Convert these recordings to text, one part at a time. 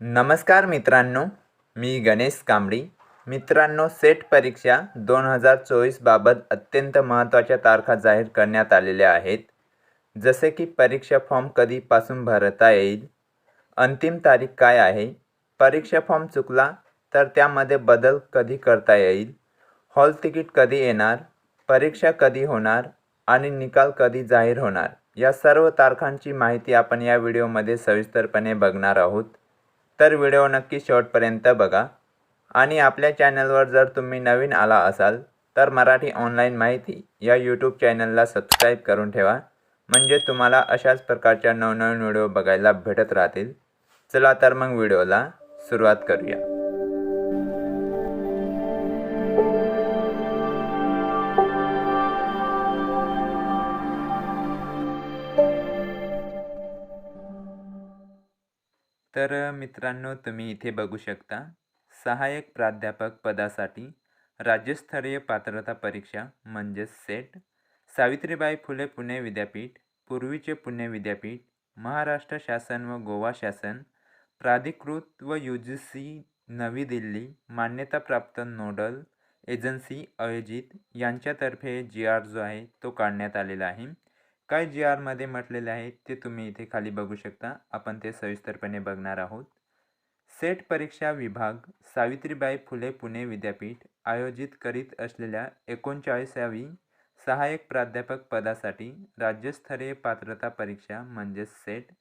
नमस्कार मित्रांनो मी गणेश कांबळी. मित्रांनो सेट परीक्षा दोन हजार चोवीसबाबत अत्यंत महत्त्वाच्या तारखा जाहीर करण्यात आलेल्या आहेत. जसे की परीक्षा फॉर्म कधीपासून भरता येईल अंतिम तारीख काय आहे परीक्षा फॉर्म चुकला तर त्यामध्ये बदल कधी करता येईल हॉल तिकीट कधी येणार परीक्षा कधी होणार आणि निकाल कधी जाहीर होणार या सर्व तारखांची माहिती आपण या व्हिडिओमध्ये सविस्तरपणे बघणार आहोत. तर व्हिडिओ नक्की शेवटपर्यंत बघा. आणि आपल्या चॅनलवर जर तुम्ही नवीन आला असाल तर मराठी ऑनलाईन माहिती या यूट्यूब चॅनलला सबस्क्राईब करून ठेवा. म्हणजे तुम्हाला अशाच प्रकारच्या नवनवीन व्हिडिओ बघायला भेटत राहतील. चला तर मग व्हिडिओला सुरुवात करूया. तर मित्रांनो तुम्ही इथे बघू शकता सहाय्यक प्राध्यापक पदासाठी राज्यस्तरीय पात्रता परीक्षा म्हणजेच सेट. सावित्रीबाई फुले पुणे विद्यापीठ पूर्वीचे पुणे विद्यापीठ महाराष्ट्र शासन व गोवा शासन प्राधिकृत व यू जी सी नवी दिल्ली मान्यताप्राप्त नोडल एजन्सी आयोजित यांच्यातर्फे जी आर जो आहे तो काढण्यात आलेला आहे. काय जी आरमध्ये म्हटलेले आहे ते तुम्ही इथे खाली बघू शकता. आपण ते सविस्तरपणे बघणार आहोत. सेट परीक्षा विभाग सावित्रीबाई फुले पुणे विद्यापीठ आयोजित करीत असलेल्या एकोणचाळीसावी सहाय्यक प्राध्यापक पदासाठी राज्यस्तरीय पात्रता परीक्षा म्हणजेच सेट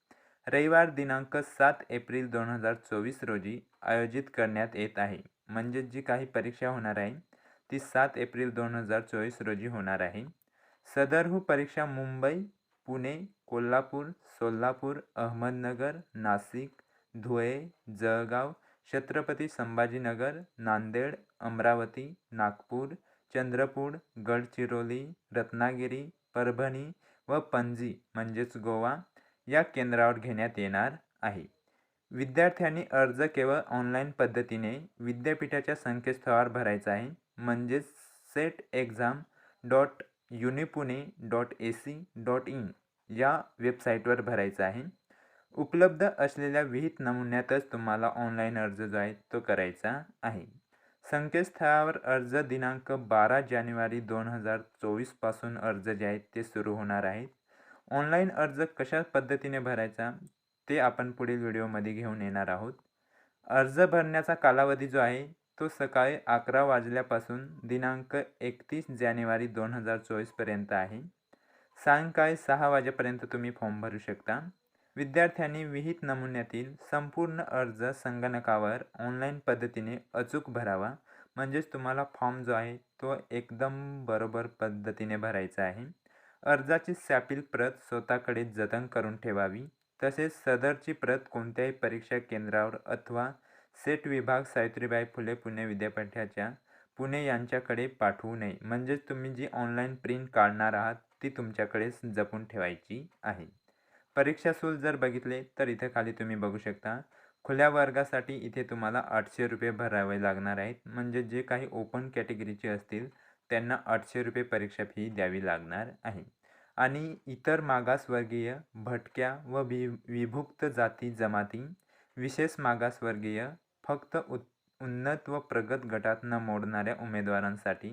रविवार दिनांक सात एप्रिल दोन हजार चोवीस रोजी आयोजित करण्यात येत आहे. म्हणजेच जी काही परीक्षा होणार आहे ती सात एप्रिल दोन हजार चोवीस रोजी होणार आहे. सदरहू परीक्षा मुंबई पुणे कोल्हापूर सोलापूर अहमदनगर नाशिक धुळे जळगाव छत्रपती संभाजीनगर नांदेड अमरावती नागपूर चंद्रपूर गडचिरोली रत्नागिरी परभणी व पणजी म्हणजेच गोवा या केंद्रावर घेण्यात येणार आहे. विद्यार्थ्यांनी अर्ज केवळ ऑनलाईन पद्धतीने विद्यापीठाच्या संकेतस्थळावर भरायचा आहे. म्हणजेच set exam dot unipune dot A C dot in या वेबसाईटवर भरायचा आहे. उपलब्ध असलेल्या विहित नमुन्यातच तुम्हाला ऑनलाईन अर्ज जो आहे तो करायचा आहे. संकेतस्थळावर अर्ज दिनांक बारा जानेवारी दोन हजार चोवीसपासून अर्ज जे आहेत ते सुरू होणार आहेत. ऑनलाईन अर्ज कशा पद्धतीने भरायचा ते आपण पुढील व्हिडिओमध्ये घेऊन येणार आहोत. अर्ज भरण्याचा कालावधी जो आहे तो सकाळी अकरा वाजल्यापासून दिनांक एकतीस जानेवारी दोन हजार चोवीसपर्यंत आहे. सायंकाळी सहा वाजेपर्यंत तुम्ही फॉर्म भरू शकता. विद्यार्थ्यांनी विहित नमुन्यातील संपूर्ण अर्ज संगणकावर ऑनलाईन पद्धतीने अचूक भरावा. म्हणजेच तुम्हाला फॉर्म जो आहे तो एकदम बरोबर पद्धतीने भरायचा आहे. अर्जाची सॅपील प्रत स्वतःकडे जतन करून ठेवावी. तसेच सदरची प्रत कोणत्याही परीक्षा केंद्रावर अथवा सेट विभाग सावित्रीबाई फुले पुणे विद्यापीठाच्या पुणे यांच्याकडे पाठवू नये. म्हणजेच तुम्ही जी ऑनलाईन प्रिंट काढणार आहात ती तुमच्याकडेच जपून ठेवायची आहे. परीक्षा सूल जर बघितले तर इथे खाली तुम्ही बघू शकता खुल्या वर्गासाठी इथे तुम्हाला आठशे रुपये भरावे लागणार आहेत. म्हणजे जे काही ओपन कॅटेगरीचे असतील त्यांना आठशे रुपये परीक्षा फी द्यावी लागणार आहे. आणि इतर मागासवर्गीय भटक्या व वि विभुक्त जाती जमाती विशेष मागासवर्गीय फक्त उत् उन्नत व प्रगत गटात न मोडणाऱ्या उमेदवारांसाठी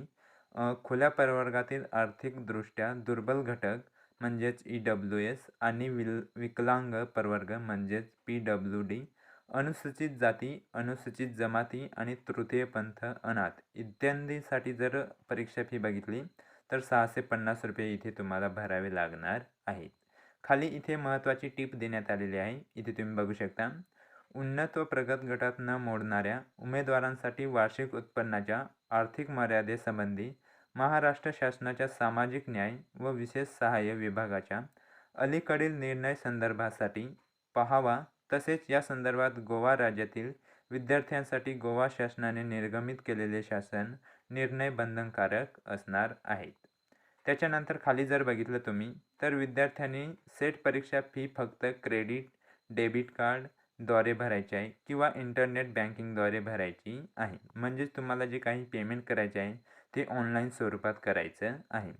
खुल्या प्रवर्गातील आर्थिकदृष्ट्या दुर्बल घटक म्हणजेच ई डब्ल्यू एस आणि विल विकलांग प्रवर्ग म्हणजेच पी डब्ल्यू डी अनुसूचित जाती अनुसूचित जमाती आणि तृतीयपंथ अनाथ. इत्यादींसाठी जर परीक्षा फी बघितली तर सहाशे पन्नास रुपये इथे तुम्हाला भरावे लागणार आहेत. खाली इथे महत्त्वाची टीप देण्यात आलेली आहे. इथे तुम्ही बघू शकता. उन्नत व प्रगत गटात न मोडणाऱ्या उमेदवारांसाठी वार्षिक उत्पन्नाच्या आर्थिक मर्यादेसंबंधी महाराष्ट्र शासनाच्या सामाजिक न्याय व विशेष सहाय्य विभागाच्या अलीकडील निर्णय संदर्भासाठी पहावा. तसेच या संदर्भात गोवा राज्यातील विद्यार्थ्यांसाठी गोवा शासनाने निर्गमित केलेले शासन निर्णय बंधनकारक असणार आहेत. त्याच्यानंतर खाली जर बघितलं तुम्ही तर विद्यार्थ्यांनी सेट परीक्षा फी फक्त क्रेडिट डेबिट कार्ड द्वारे भरायची आहे किंवा इंटरनेट बँकिंगद्वारे भरायची आहे. म्हणजेच तुम्हाला जे काही पेमेंट करायचे आहे ते ऑनलाईन स्वरूपात करायचं आहे.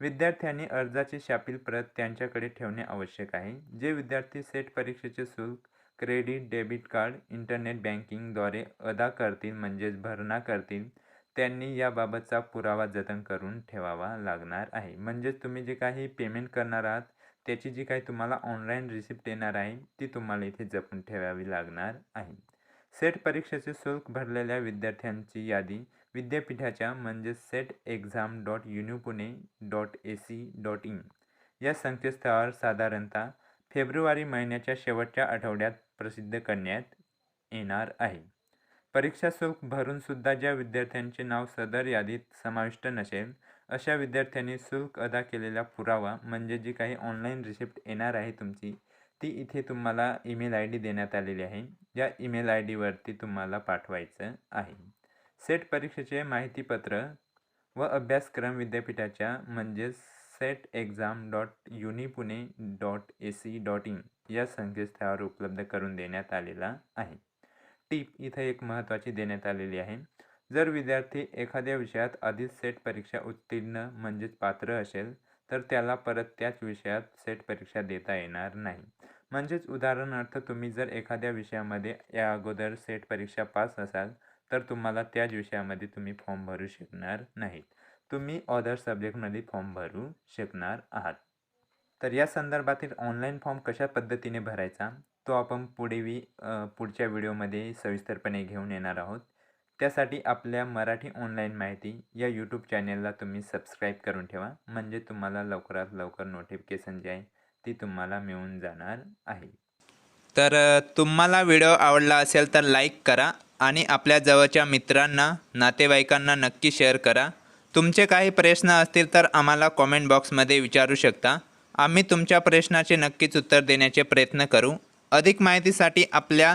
विद्यार्थ्यांनी अर्जाचे शापील प्रत त्यांच्याकडे ठेवणे आवश्यक आहे. जे विद्यार्थी सेट परीक्षेचे शुल्क क्रेडिट डेबिट कार्ड इंटरनेट बँकिंगद्वारे अदा करतील म्हणजेच भरणा करतील त्यांनी याबाबतचा पुरावा जतन करून ठेवावा लागणार आहे. म्हणजेच तुम्ही जे काही पेमेंट करणार आहात त्याची जी काही तुम्हाला ऑनलाईन रिसिप्ट येणार आहे ती तुम्हाला इथे जपून ठेवावी लागणार आहे. सेट परीक्षेचे शुल्क भरलेल्या विद्यार्थ्यांची यादी विद्यापीठाच्या म्हणजे set exam dot uni Pune dot A C dot in या संकेतस्थळावर साधारणतः फेब्रुवारी महिन्याच्या शेवटच्या आठवड्यात प्रसिद्ध करण्यात येणार आहे. परीक्षा शुल्क भरूनसुद्धा ज्या विद्यार्थ्यांचे नाव सदर यादीत समाविष्ट नसेल अशा विद्यार्थ्यांनी शुल्क अदा केलेला पुरावा म्हणजे जी काही ऑनलाईन रिसिप्ट येणार आहे तुमची ती इथे तुम्हाला ईमेल आय डी देण्यात आलेली आहे. या ईमेल आय डीवरती तुम्हाला पाठवायचं आहे. सेट परीक्षेचे माहितीपत्र व अभ्यासक्रम विद्यापीठाच्या म्हणजेच set exam dot uni Pune dot A C dot in या संकेतस्थळावर उपलब्ध करून देण्यात आलेला आहे. टीप इथं एक महत्त्वाची देण्यात आलेली आहे. जर विद्यार्थी एखाद्या विषयात आधीच सेट परीक्षा उत्तीर्ण म्हणजेच पात्र असेल तर त्याला परत त्याच विषयात सेट परीक्षा देता येणार नाही. म्हणजेच उदाहरणार्थ तुम्ही जर एखाद्या विषयामध्ये या अगोदर सेट परीक्षा पास असाल तर तुम्हाला त्याच विषयामध्ये तुम्ही फॉर्म भरू शकणार नाहीत. तुम्ही अदर सब्जेक्टमध्ये फॉर्म भरू शकणार आहात. तर या संदर्भातील ऑनलाईन फॉर्म कशा पद्धतीने भरायचा तो आपण पुढे वी पुढच्या व्हिडिओमध्ये सविस्तरपणे घेऊन येणार आहोत. त्यासाठी आपल्या मराठी ऑनलाईन माहिती या यूट्यूब चॅनेलला तुम्ही सबस्क्राईब करून ठेवा. म्हणजे तुम्हाला लवकरात लवकर नोटिफिकेशन जे आहे ती तुम्हाला मिळून जाणार आहे. तर तुम्हाला व्हिडिओ आवडला असेल तर लाईक करा आणि आपल्या जवळच्या मित्रांना नातेवाईकांना नक्की शेअर करा. तुमचे काही प्रश्न असतील तर आम्हाला कॉमेंट बॉक्समध्ये विचारू शकता. आम्ही तुमच्या प्रश्नाचे नक्कीच उत्तर देण्याचे प्रयत्न करू. अधिक माहितीसाठी आपल्या